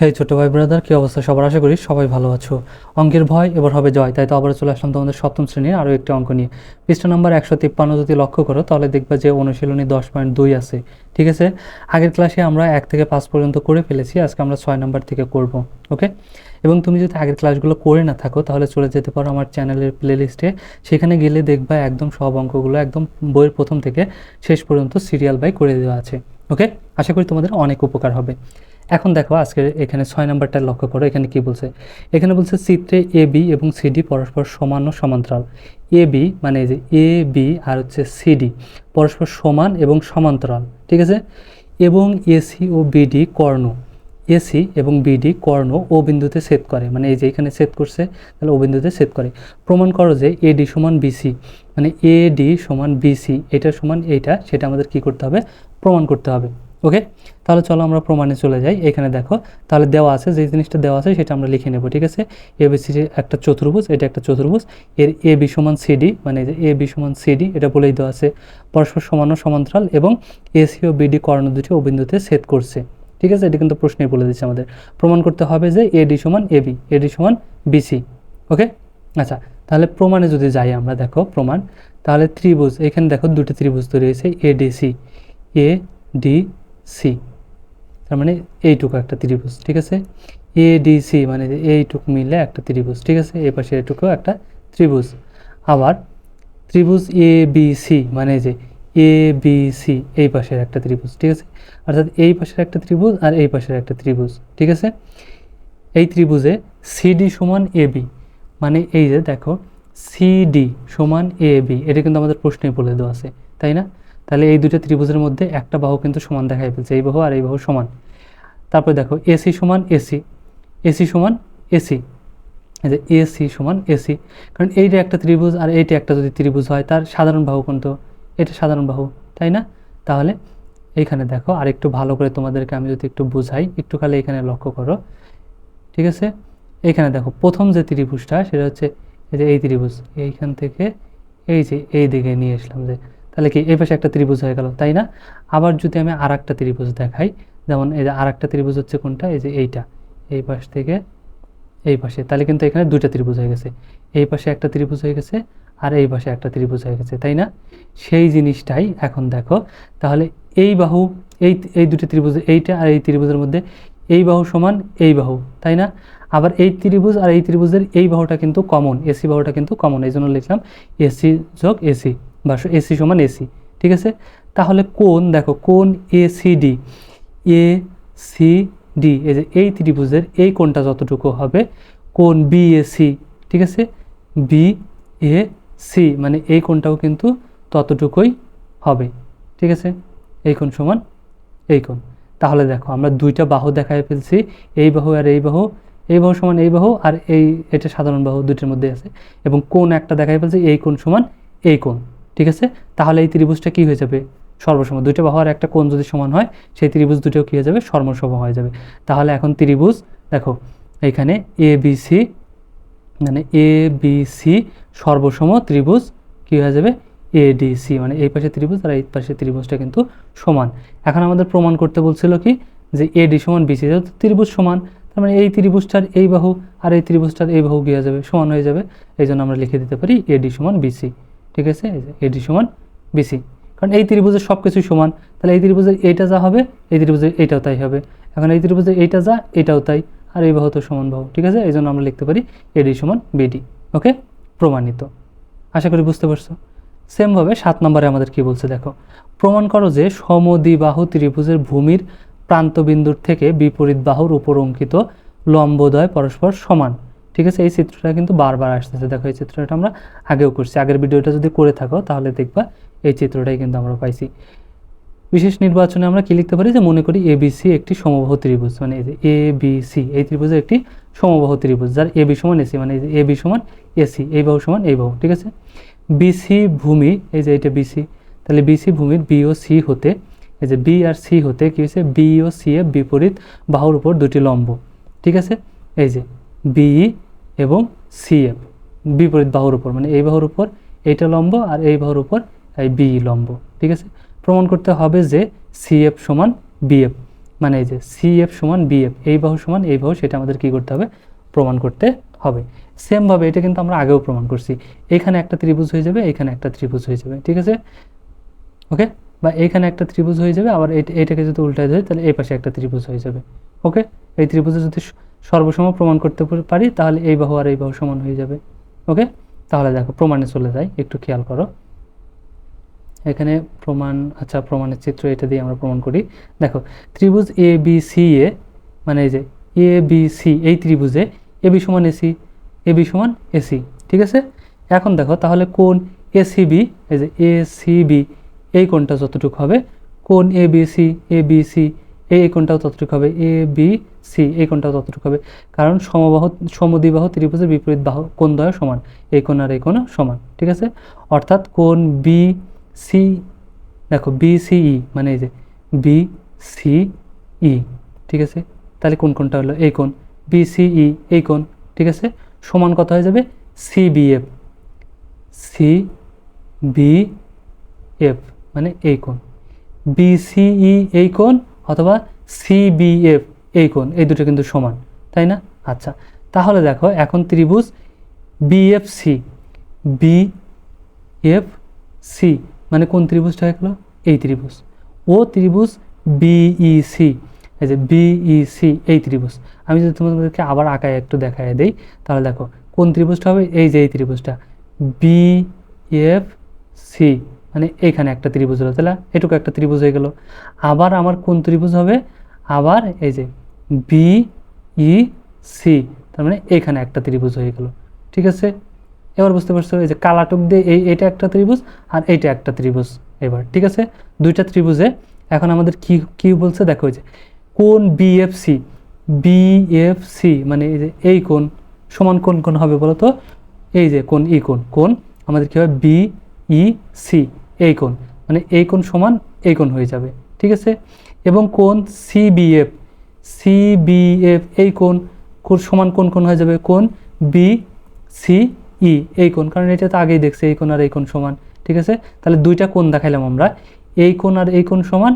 হেই ছোট ভাই ব্রাদার, কি অবস্থা? সবার আশা করি সবাই ভালো আছো। অঙ্কের ভয় এবার হবে জয়। তাই তো আবার চলে আসলাম তোমাদের সপ্তম শ্রেণির আরও একটি অঙ্ক নিয়ে। পৃষ্ঠা নাম্বার একশো তিপ্পান্ন যদি লক্ষ্য করো, তাহলে দেখবে যে অনুশীলনী দশ পয়েন্ট দুই আছে। ঠিক আছে? আগের ক্লাসে আমরা এক থেকে পাঁচ পর্যন্ত করে ফেলেছি, আজকে আমরা ছয় নাম্বার থেকে করব, ওকে? এবং তুমি যদি আগের ক্লাসগুলো করে না থাকো, তাহলে চলে যেতে পারো আমার চ্যানেলের প্লেলিস্টে। সেখানে গেলে দেখবা একদম সব অঙ্কগুলো একদম বইয়ের প্রথম থেকে শেষ পর্যন্ত সিরিয়াল বাই করে দেওয়া আছে, ওকে? আশা করি তোমাদের অনেক উপকার হবে। এখন দেখো আজকে এখানে ছয় নাম্বারটা লক্ষ্য করো, এখানে কি বলছে? এখানে বলছে চিত্রে এ, বি এবং সিডি পরস্পর সমান ও সমান্তরাল। এ, বি মানে এই যে এ, বি আর হচ্ছে সিডি পরস্পর সমান এবং সমান্তরাল, ঠিক আছে? এবং এসি ও বিডি কর্ণ। এসি এবং বিডি কর্ণ ও বিন্দুতে ছেদ করে মানে এই যে এখানে ছেদ করছে, তাহলে ও বিন্দুতে ছেদ করে। প্রমাণ করো যে এডি সমান বিসি মানে এডি সমান বিসি এটা সমান এইটা, সেটা আমাদের কি করতে হবে? প্রমাণ করতে হবে। ওকে? তাহলে চলো আমরা প্রমাণে চলে যাই। এখানে দেখো, তাহলে দেওয়া আছে যে জিনিসটা দেওয়া আছে সেটা আমরা লিখে নেব, ঠিক আছে? এ বি সি একটা চতুর্ভুজ, এটা একটা চতুর্ভুজ। এর এ বি সমান সিডি মানে এ বি সমান সিডি এটা বলেই দেওয়া আছে। পরস্পর সমান ও সমান্তরাল এবং এসি ও বিডি কর্ণ দুটি ও বিন্দুতে ছেদ করছে। ঠিক আছে? এটা কিন্তু প্রশ্নে বলে দিচ্ছে আমাদের। প্রমাণ করতে হবে যে এডি সমান এবি এডি সমান বিসি ওকে? আচ্ছা তাহলে প্রমাণে যদি যাই আমরা, দেখো, প্রমাণ। তাহলে ত্রিভুজ, এখানে দেখো দুটি ত্রিভুজ তৈরি হয়েছে এডিসি এ ডি সি তার মানে এইটুকু একটা ত্রিভুজ, ঠিক আছে? এ ডি সি মানে এইটুকু মিলে একটা ত্রিভুজ, ঠিক আছে? এই পাশে এইটুকু একটা ত্রিভুজ। আবার ত্রিভুজ এ বি সি মানে যে এ বি সি এই পাশের একটা ত্রিভুজ, ঠিক আছে? অর্থাৎ এই পাশের একটা ত্রিভুজ আর এই পাশের একটা ত্রিভুজ, ঠিক আছে? এই ত্রিভুজে সিডি সমান এ বি মানে এই যে দেখো সিডি সমান এ বি এটা কিন্তু আমাদের প্রশ্নে বলে দেওয়া আছে। তাই না? তাহলে এই দুটো ত্রিভুজের মধ্যে একটা বাহু কিন্তু সমান দেখাই ফেলছে, এই বাহু আর এই বাহু সমান। তারপরে দেখো, এসি সমান এসি। এসি সমান এসি। যে এসি সমান এসি। কারণ এইটা একটা ত্রিভুজ আর এইটা একটা যদি ত্রিভুজ হয়, তার সাধারণ বাহু কিন্তু এটা সাধারণ বাহু, তাই না? তাহলে এইখানে দেখো আর একটু ভালো করে তোমাদেরকে আমি যদি একটু বুঝাই, একটু খালি এখানে লক্ষ্য করো। ঠিক আছে? এইখানে দেখো, প্রথম যে ত্রিভুজটা, সেটা হচ্ছে এই যে এই ত্রিভুজ। এইখান থেকে এই যে এই দিকে নিয়ে আসলাম যে তাহলে কি এই পাশে একটা ত্রিভুজ হয়ে গেল, তাই না? আবার যদি আমি আর একটা ত্রিভুজ দেখাই, যেমন এই যে আর একটা ত্রিভুজ হচ্ছে কোনটা? এই যে এইটা, এই পাশ থেকে এই পাশে, তাহলে কিন্তু এখানে দুইটা ত্রিভুজ হয়ে গেছে। এই পাশে একটা ত্রিভুজ হয়ে গেছে আর এই পাশে একটা ত্রিভুজ হয়ে গেছে, তাই না? সেই জিনিসটাই এখন দেখো, তাহলে এই বাহু, এই এই দুটি ত্রিভুজ, এইটা আর এই ত্রিভুজের মধ্যে এই বাহু সমান এই বাহু, তাই না? আবার এই ত্রিভুজ আর এই ত্রিভুজের এই বাহুটা কিন্তু কমন এসি বাহুটা কিন্তু কমন এই জন্য লিখলাম এসি যোগ এসি বা এসি সমান এসি, ঠিক আছে? তাহলে কোন, দেখো, কোন A C D A C D এই যে এই ত্রিভুজের এই কোণটা যতটুকু হবে কোন বি এ সি ঠিক আছে? বি এ সি মানে এই কোণটাও কিন্তু ততটুকুই হবে, ঠিক আছে? এই কোণ সমান এই কোণ। তাহলে দেখো, আমরা দুইটা বাহু দেখায় ফেলছি, এই বাহু আর এই বাহু এই বাহু সমান এই বাহু আর এই, এটা সাধারণ বাহু দুইটার মধ্যে আছে, এবং কোণ একটা দেখায় ফেলছি, এই কোণ সমান এই কোণ। ঠিক আছে? তাহলে এই ত্রিভুজটা কি হয়ে যাবে? সর্বসম। বাহু আর একটা কোণ যদি সমান হয়, সেই ত্রিভুজ দুটোও কী হয়ে যাবে? সর্বসম হয়ে যাবে। তাহলে এখন ত্রিভুজ, দেখো এইখানে এ বি সি মানে এ বি সি সর্বসম ত্রিভুজ কী হয়ে যাবে? এ ডি সি মানে এই পাশে ত্রিভুজ আর এই পাশে ত্রিভুজটা কিন্তু সমান। এখন আমাদের প্রমাণ করতে বলছিল কি? যে এ ডি সমান বিসি যেহেতু ত্রিভুজ সমান, তার মানে এই ত্রিভুজটার এই বাহু আর এই ত্রিভুজটার এই বাহু কী হয়ে যাবে? সমান হয়ে যাবে। এই জন্য আমরা লিখে দিতে পারি এ ডি সমান বিসি ঠিক আছে? এ ডি সমান বিসি। কারণ এই ত্রিভুজের সব কিছুই সমান। তাহলে এই ত্রিভুজের এইটা যা হবে, এই ত্রিভুজের এইটাও তাই হবে। এখন এই ত্রিভুজের এইটা যা, এটাও তাই। আর এই বাহু তো সমান বাহু, ঠিক আছে? এই জন্য আমরা লিখতে পারি এডি সমান বিডি। ওকে? প্রমাণিত। আশা করি বুঝতে পারছ? সেমভাবে সাত নম্বরে আমাদের কি বলছে দেখো, প্রমাণ করো যে সমদ্বিবাহু ত্রিভুজের ভূমির প্রান্তবিন্দুর থেকে বিপরীত বাহুর উপর অঙ্কিত লম্বদয় পরস্পর সমান। ঠিক আছে? এই চিত্রটা কিন্তু বারবার আসতেছে। দেখো, এই চিত্রটা আমরা আগেও করছি। আগের ভিডিওটা যদি করে থাকো, তাহলে দেখবা এই চিত্রটাই কিন্তু আমরা পাইছি। বিশেষ নির্বাচনে আমরা কি লিখতে পারি? যে মনে করি এবিসি একটি সমবাহ ত্রিভুজ মানে এই যে এ বি সি, এই ত্রিভুজের একটি সমবাহ ত্রিভুজ, যার এ বি সমান এসি মানে এ বি সমান এসি এই বাহু সমান এই বাহু, ঠিক আছে? বিসি ভূমি, এই যে এটা বিসি তাহলে বিসি ভূমির বি ও সি হতে, এই যে বি আর সি হতে কি হয়েছে? বি ও সি এর বিপরীত বাহুর উপর দুটি লম্ব, ঠিক আছে? এই যে বি এবং সি এফ বিপরীত বাহুর উপর মানে এই বাহুর উপর এইটা লম্ব আর এই বাহুর উপর এই বি লম্ব, ঠিক আছে? প্রমাণ করতে হবে যে সিএফ সমান বিএফ মানে এই যে সি এফ সমান বি এফ এই বাহু সমান এই বাহু, সেটা আমাদের কি করতে হবে? প্রমাণ করতে হবে। সেমভাবে এটা কিন্তু আমরা আগেও প্রমাণ করছি। এখানে একটা ত্রিভুজ হয়ে যাবে, এখানে একটা ত্রিভুজ হয়ে যাবে, ঠিক আছে? ওকে বা এখানে একটা ত্রিভুজ হয়ে যাবে, আবার এইটাকে যদি উল্টায় দেয়, তাহলে এই পাশে একটা ত্রিভুজ হয়ে যাবে। ওকে এই ত্রিভুজে যদি সর্বসম প্রমাণ করতে পারি, তাহলে এই বাহু আর এই বাহু সমান হয়ে যাবে। ওকে? তাহলে দেখো, প্রমাণে চলে যাই, একটু খেয়াল করো। এখানে প্রমাণ আচ্ছা প্রমাণের চিত্র এটা দিয়ে আমরা প্রমাণ করি। দেখো, ত্রিভুজ এ বি সি এ মানে এই যে এ বি সি এই ত্রিভুজে এ বি সমান এসি এ বি সমান এসি ঠিক আছে? এখন দেখো, তাহলে কোন এ সি বি এই যে এ সি বি এই কোনটা যতটুকু হবে কোন A B C A B C এই কোণটাও ততটুকু হবে, এ বি সি এই কোণটাও ততটুকু হবে। কারণ সমবাহ, সমদ্বিবাহ ত্রিভুজের বিপরীত বাহু কোণ দ্বয় সমান এই কোণ আর এই কোণ সমান, ঠিক আছে? অর্থাৎ কোণ বি সি দেখো বি সি ই মানে এই যে বি সি ই ঠিক আছে? তাহলে কোন কোনটা হলো? এই কোণ। বি সি ই এই কোণ, ঠিক আছে? সমান কত হয়ে যাবে? C B F C B F মানে এই কোণ। বিসিই এই কোণ অথবা সিবিএফ এই কোণ, এই দুটো কিন্তু সমান, তাই না? আচ্ছা তাহলে দেখো এখন ত্রিভুজ বিএফসি সি মানে কোন ত্রিভুজটা হয়ে গেলো এই ত্রিভুজ। ও ত্রিভুজ বিইসি এই যে বিইসি এই ত্রিভুজ। আমি যদি তোমাদেরকে আবার আঁকায় একটু দেখায় দেই, তাহলে দেখো কোন ত্রিভুজটা হবে? এই যে এই ত্রিভুজটা। বি এফ সি মানে এইখানে একটা ত্রিভুজ হলো, তাহলে এটুকু একটা ত্রিভুজ হয়ে গেল। আবার আমার কোন ত্রিভুজ হবে? আবার এই যে বি ই সি তার মানে এইখানে একটা ত্রিভুজ হয়ে গেল। ঠিক আছে? এবার বুঝতে পারছ, এই যে কালাটুক দিয়ে এই এটা একটা ত্রিভুজ আর এইটা একটা ত্রিভুজ এবার, ঠিক আছে? দুইটা ত্রিভুজে এখন আমাদের কি কি বলছে? দেখো যে কোন বিএফসি বিএফসি মানে এই যে এই কোন সমান কোন কোন হবে বলো তো? এই যে কোন ই কোন কোন আমাদের কি হবে? বি ই সি এই কোণ মানে এই কোণ সমান এই কোণ হয়ে যাবে, ঠিক আছে? এবং কোন সিবিএফ সিবিএফ এই কোণ কোণ সমান কোন কোণ হয়ে যাবে? কোন বি সি ই এই কোণ, কারণ এটা তো আগেই দেখছে, এই কোণ আর এই কোণ সমান, ঠিক আছে? তাহলে দুইটা কোণ দেখাইলাম আমরা, এই কোণ আর এই কোণ সমান,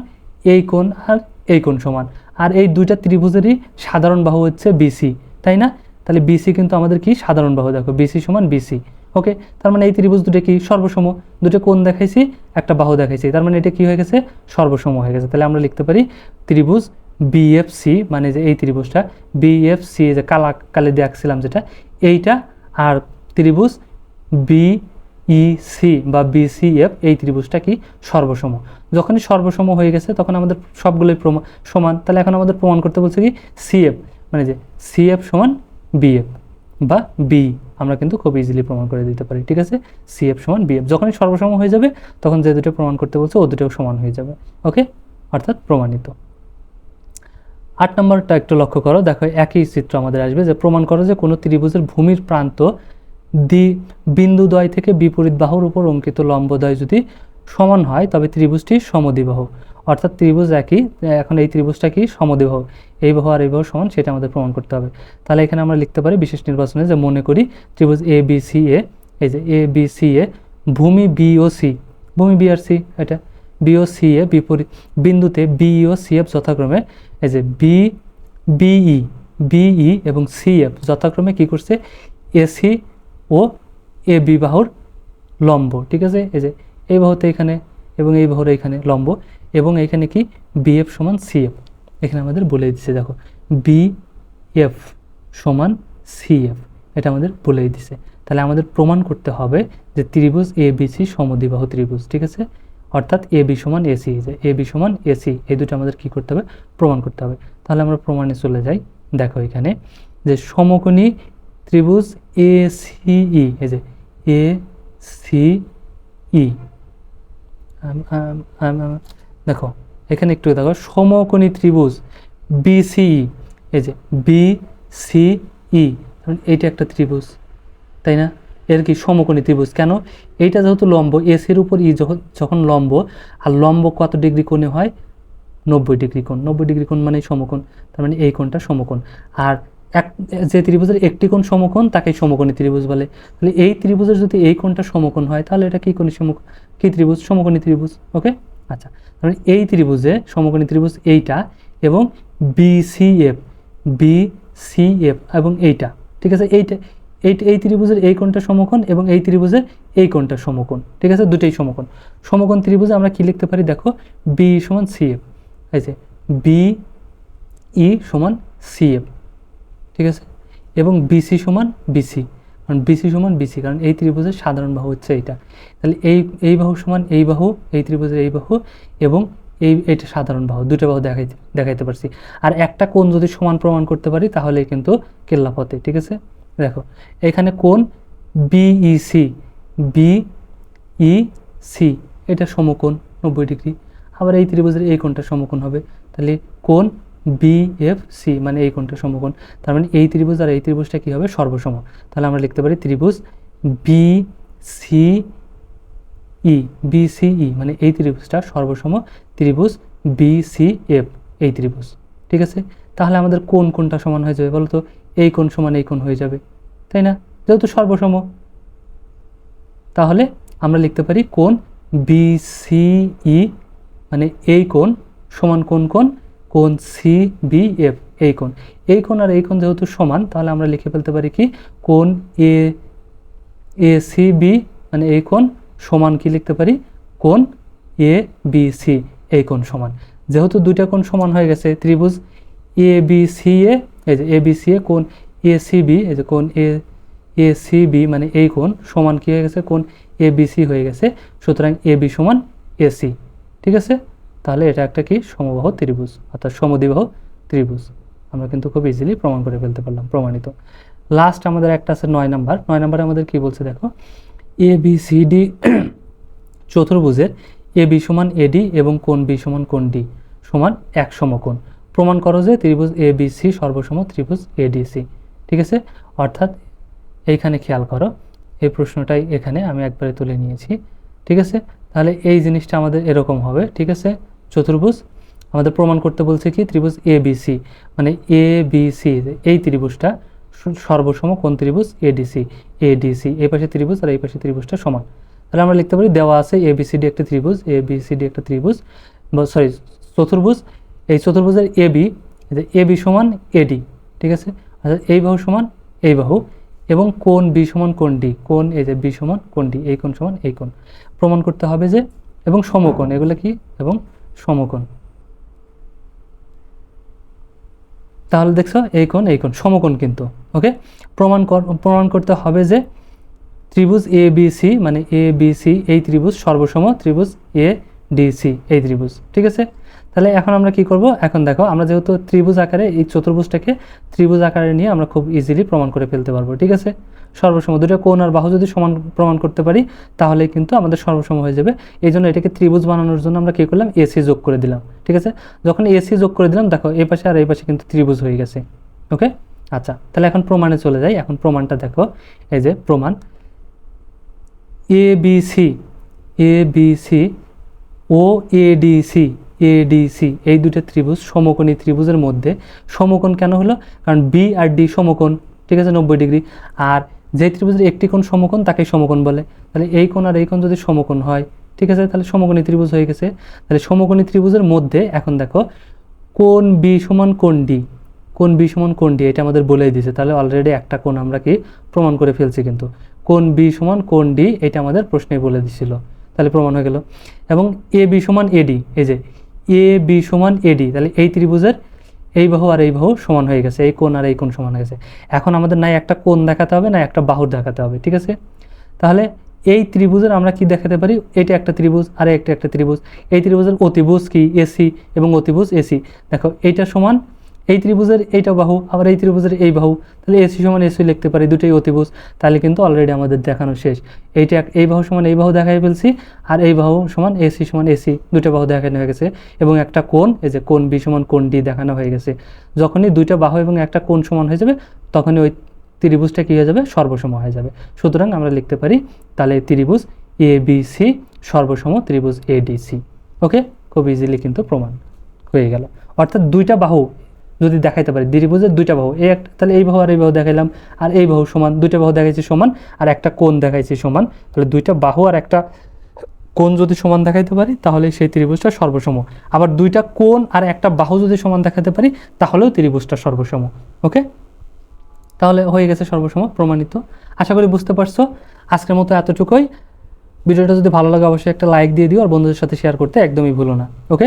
এই কোণ আর এই কোণ সমান, আর এই দুইটা ত্রিভুজেরই সাধারণ বাহু হচ্ছে বিসি তাই না? তাহলে বিসি কিন্তু আমাদের কি? সাধারণ বাহু, দেখো বিসি সমান বিসি ওকে তার মানে এই ত্রিভুজ দুটো কি? সর্বসম। দুটো কোণ দেখাইছি, একটা বাহু দেখাইছি। তার মানে এটা কি হয়ে গেছে? সর্বসম হয়ে গেছে। তাহলে আমরা লিখতে পারি ত্রিভুজ বিএফসি মানে যে এই ত্রিভুজটা বিএফসি যে কালা কালে দিয়ে আঁকছিলাম যেটা, এইটা আর ত্রিভুজ বি ইসি বা বিসিএফ এই ত্রিভুজটা কি? সর্বসম। যখনই সর্বসম হয়ে গেছে, তখন আমাদের সবগুলোই প্রমা, সমান। তাহলে এখন আমাদের প্রমাণ করতে বলছে কি? সিএফ মানে যে সিএফ সমান বিএফ বা বি আমরা কিন্তু খুব ইজিলি প্রমাণ করে দিতে পারি, ঠিক আছে? সিএফ সমান বিএফ যখনই সর্বসম হয়ে যাবে, তখন যে দুটো প্রমাণ করতে বলছে, ও দুটোও সমান হয়ে যাবে ওকে অর্থাৎ প্রমাণিত। আট নম্বরটা একটু লক্ষ্য করো, দেখো একই চিত্র আমাদের আসবে যে প্রমাণ করো যে কোনো ত্রিভুজের ভূমির প্রান্ত দ্বি বিন্দুদ্বয় থেকে বিপরীত বাহুর উপর অঙ্কিত লম্বদ্বয় যদি সমান হয়, তবে ত্রিভুজটি সমদ্বিবাহু। অর্থাৎ ত্রিভুজ একই এখন এই ত্রিভুজটা কি? সমদ্বিবাহু। এই বাহু আর এই বাহু সমান, সেটা আমাদের প্রমাণ করতে হবে। তাহলে এখানে আমরা লিখতে পারি বিশেষ নির্বাচনে যে মনে করি ত্রিভুজ এ বি সি এ এই যে এ বি সি এ ভূমি বি ও সি ভূমি বি আর সি এটা। বি ও সি এ বিপরীত বিন্দুতে বি ও সি এফ যথাক্রমে, এই যে বি বিই বিই এবং সি এফ যথাক্রমে কী করছে? এসি ও এ বি বাহুর লম্ব, ঠিক আছে? এই যে, এই বাহুতে এখানে এবং এই বাহুর এখানে লম্ব এবং এখানে কি বিএফ সমান সিএফ এখানে আমাদের বলে দিচ্ছে দেখো বি এফ সমান সিএফ এটা আমাদের বলেই দিছে। তাহলে আমাদের প্রমাণ করতে হবে যে ত্রিভুজ এ বি সি সমদ্বিবাহু ত্রিভুজ, ঠিক আছে? অর্থাৎ এ বি সমান এসি যে এ বি সমান এসি এই দুটো আমাদের কি করতে হবে? প্রমাণ করতে হবে। তাহলে আমরা প্রমাণে চলে যাই। দেখো এখানে যে সমকোণী ত্রিভুজ এ সিই এই যে এ সি ই দেখো, এখানে একটু দেখো, সমকোণী ত্রিভুজ বিসিই এই যে বি সি ই এইটা একটা ত্রিভুজ, তাই না? এর কি সমকোণী ত্রিভুজ, কেন? এইটা যেহেতু লম্ব এসির উপর ই যখন যখন লম্ব, আর লম্ব কত ডিগ্রি কোণে হয়? নব্বই ডিগ্রি কোণ, নব্বই ডিগ্রি কোণ মানে সমকোণ, তার মানে এই কোণটা সমকোণ, আর এক, যে ত্রিভুজের একটি কোণ সমকোণ তাকে সমকোণী ত্রিভুজ বলে, তাহলে এই ত্রিভুজের যদি এই কোণটা সমকোণ হয়, তাহলে এটা কি কোণী সমক কি ত্রিভুজ? সমকোণী ত্রিভুজ ওকে আচ্ছা তাহলে এই ত্রিভুজে সমকোণী ত্রিভুজ এইটা এবং বিসিএফ বিসিএফ এবং এইটা, ঠিক আছে? এইটা, এই এই ত্রিভুজের এই কোণটা সমকোণ এবং এই ত্রিভুজের এই কোণটা সমকোণ, ঠিক আছে? দুটোই সমকোণ। সমকোণ ত্রিভুজে আমরা কি লিখতে পারি? দেখো বি সমান সিএফ এই যে বি ই সমান সিএফ ঠিক আছে? এবং বিসি সমান বিসি কারণ বিসি সমান বিসি কারণ এই ত্রিভুজের সাধারণ বাহু হচ্ছে এইটা। তাহলে এই এই বাহু সমান এই বাহু, এই ত্রিভুজের এই বাহু এবং এই এটা সাধারণ বাহু। দুটো বাহু দেখাইতে দেখাইতে পারছি। আর একটা কোণ যদি সমান প্রমাণ করতে পারি, তাহলে কিন্তু কেল্লাপথে ঠিক আছে? দেখো, এখানে কোণ বিইসি বিইসি এটা সমকোণ, নব্বই ডিগ্রি। আবার এই ত্রিভুজের এই কোণটা সমকোণ হবে। তাহলে কোণ বিএফসি মানে এই কোণটা সমকোণ। তার মানে এই ত্রিভুজ আর এই ত্রিভুজটা কী হবে? সর্বসম। তাহলে আমরা লিখতে পারি ত্রিভুজ বি সি ই বিসিই মানে এই ত্রিভুজটা সর্বসম ত্রিভুজ বিসিএফ এই ত্রিভুজ। ঠিক আছে? তাহলে আমাদের কোন কোনটা সমান হয়ে যাবে বলো তো এই কোণ সমান এই কোণ হয়ে যাবে। তাই না? যেহেতু সর্বসম। তাহলে আমরা লিখতে পারি কোণ বিসিই মানে এই কোণ সমান কোন কোণ? কোণ সি বি এফ এই কোণ। এই কোণ আর এই কোণ যেহেতু সমান, তাহলে আমরা লিখে ফেলতে পারি কি? কোণ এ এ সি বি মানে এই কোণ সমান কি লিখতে পারি? কোণ এ বি সি এই কোণ সমান। যেহেতু দুইটা কোণ সমান হয়ে গেছে, ত্রিভুজ এ বি সি এ এই যে এ বি সি এ কোণ এ সি বি এই যে কোণ এ এ সি বি মানে এই কোণ সমান কি হয়ে গেছে? কোণ এ বি সি হয়ে গেছে। সুতরাং এ বি সমান এসি ঠিক আছে? তাহলে এটা একটা কি সমবাহ ত্রিভুজ, অর্থাৎ সমদিবাহ ত্রিভুজ। আমরা কিন্তু খুব ইজিলি প্রমাণ করে ফেলতে পারলাম, প্রমাণিত। লাস্ট আমাদের একটা আছে নয় নাম্বার। নয় নাম্বারে আমাদের কি বলছে দেখো? এ বি সি ডি চতুর্ভুজের এ বি সমান এডি এবং কোন বি সমান কোন ডি সমান এক সমকোণ। প্রমাণ করো যে ত্রিভুজ এ বি সি সর্বসম ত্রিভুজ এডিসি ঠিক আছে? অর্থাৎ এইখানে খেয়াল করো, এই প্রশ্নটাই এখানে আমি একবারে তুলে নিয়েছি। ঠিক আছে? তাহলে এই জিনিসটা আমাদের এরকম হবে। ঠিক আছে? চতুর্ভুজ, আমাদের প্রমাণ করতে বলছে কি? ত্রিভুজ এ বি সি মানে এ বি সি এই ত্রিভুজটা সর্বসম কোন ত্রিভুজ? এডিসি এডিসি এই পাশে ত্রিভুজ আর এই পাশে ত্রিভুজটা সমান। তাহলে আমরা লিখতে পারি দেওয়া আছে এ বি সি ডি একটা ত্রিভুজ এ বি সি ডি একটা ত্রিভুজ সরি, চতুর্ভুজ, এই চতুর্ভুজের এ বি এ বি সমান এডি ঠিক আছে? অর্থাৎ এই বাহু সমান এই বাহু এবং কোণ বি সমান কোণ ডি কোণ এই যে বি সমান কোণ ডি এই কোণ সমান এই কোণ। প্রমাণ করতে হবে যে, এবং সমকোণ, এগুলো কি? এবং সমকোণ। তাহলে দেখছ, এই কোণ এই কোণ, সমকোণ কিন্তু ওকে প্রমাণ কর, প্রমাণ করতে হবে যে ত্রিভুজ এ বি সি মানে এ বি সি এই ত্রিভুজ সর্বসম ত্রিভুজ এ ডি সি এই ত্রিভুজ, ঠিক আছে? তাহলে এখন আমরা কি করব? এখন দেখো, আমরা যেহেতু ত্রিভুজ আকারে, এই চতুর্ভুজটাকে ত্রিভুজ আকারে নিয়ে আমরা খুব ইজিলি প্রমাণ করে ফেলতে পারব, ঠিক আছে? সর্বসম দুটো কোণ আর বাহু যদি সমান প্রমাণ করতে পারি তাহলে কিন্তু আমাদের সর্বসম হয়ে যাবে। এই জন্য এটাকে ত্রিভুজ বানানোর জন্য আমরা কী করলাম? এসি যোগ করে দিলাম, ঠিক আছে? যখন এসি যোগ করে দিলাম, দেখো, এই পাশে আর এই পাশে কিন্তু ত্রিভুজ হয়ে গেছে ওকে আচ্ছা তাহলে এখন প্রমাণে চলে যাই। এখন প্রমাণটা দেখো, এই যে প্রমাণ, A B C, A B C, O ADC ADC এই দুটো ত্রিভুজ, সমকোণী ত্রিভুজের মধ্যে। সমকোণ কেন হলো? কারণ বি আর ডি সমকোণ, ঠিক আছে, নব্বই ডিগ্রি। আর যে ত্রিভুজের একটি কোণ সমকোণ তাকে সমকোণ বলে। তাহলে এই কোণ আর এই কোণ যদি সমকোণ হয়, ঠিক আছে, তাহলে সমকোণী ত্রিভুজ হয়ে গেছে। তাহলে সমকোণী ত্রিভুজের মধ্যে, এখন দেখো, কোণ বি সমান কোণ ডি কোণ বি সমান কোণ ডি এটা আমাদের বলেই দিয়েছে। তাহলে অলরেডি একটা কোণ আমরা কি প্রমাণ করে ফেলছি কিন্তু। কোণ বি সমান কোণ ডি এটা আমাদের প্রশ্নে বলে দিছিল। তাহলে প্রমাণ হয়ে গেল। এবং এ বি সমান এডি এই যে এ, বি সমান এডি তাহলে এই ত্রিভুজের এই বাহু আর এই বাহু সমান হয়ে গেছে, এই কোণ আর এই কোণ সমান হয়ে গেছে। এখন আমাদের নাই একটা কোণ দেখাতে হবে, না একটা বাহুর দেখাতে হবে, ঠিক আছে? তাহলে এই ত্রিভুজের আমরা কি দেখাতে পারি? এটা একটা ত্রিভুজ আর একটা একটা ত্রিভুজ। এই ত্রিভুজের অতিভুজ কি? এসি এবং অতিভুজ এসি। দেখো, এইটা সমান এই ত্রিভুজের এইটা বাহু, আবার এই ত্রিভুজের এই বাহু। তাহলে এসি সমান এসি লিখতে পারি, দুটোই অতিভুজ। তাহলে কিন্তু অলরেডি আমাদের দেখানো শেষ। এইটা এক- এই বাহু সমান এই বাহু দেখাই ফেলছি, আর এই বাহু সমান এসি সমান এসি, দুটো বাহু দেখানো হয়ে গেছে। এবং একটা কোণ, এই যে কোণ বি সমান কোণ ডি দেখানো হয়ে গেছে। যখনই দুইটা বাহু এবং একটা কোণ সমান হয়ে যাবে, তখনই ওই ত্রিভুজটা কী হয়ে যাবে? সর্বসম হয়ে যাবে। সুতরাং আমরা লিখতে পারি, তাহলে ত্রিভুজ এ বি সি সর্বসম ত্রিভুজ এ ডি সি ওকে খুব ইজিলি কিন্তু প্রমাণ হয়ে গেল। অর্থাৎ দুইটা বাহু যদি দেখাইতে পারি। ত্রিভুজের দুইটা বাহু, এই একটা, তাহলে এই বাহু আর এই বাহু দেখাইলাম, আর এই বাহু সমান, দুইটা বাহু দেখাইছি সমান, আর একটা কোণ দেখাইছি সমান, তাহলে দুইটা বাহু আর একটা কোণ যদি সমান দেখাইতে পারি, তাহলে সেই ত্রিভুজটা সর্বসম। আবার দুইটা কোণ আর একটা বাহু যদি সমান দেখাতে পারি, তাহলেও ত্রিভুজটা সর্বসম, ওকে? তাহলে হয়ে গেছে সর্বসম, প্রমাণিত। আশা করি বুঝতে পারছ। আজকের মতো এতটুকুই। ভিডিওটা যদি ভালো লাগে, অবশ্যই একটা লাইক দিয়ে দিও, আর বন্ধুদের সাথে শেয়ার করতে একদমই ভুলো না, ওকে?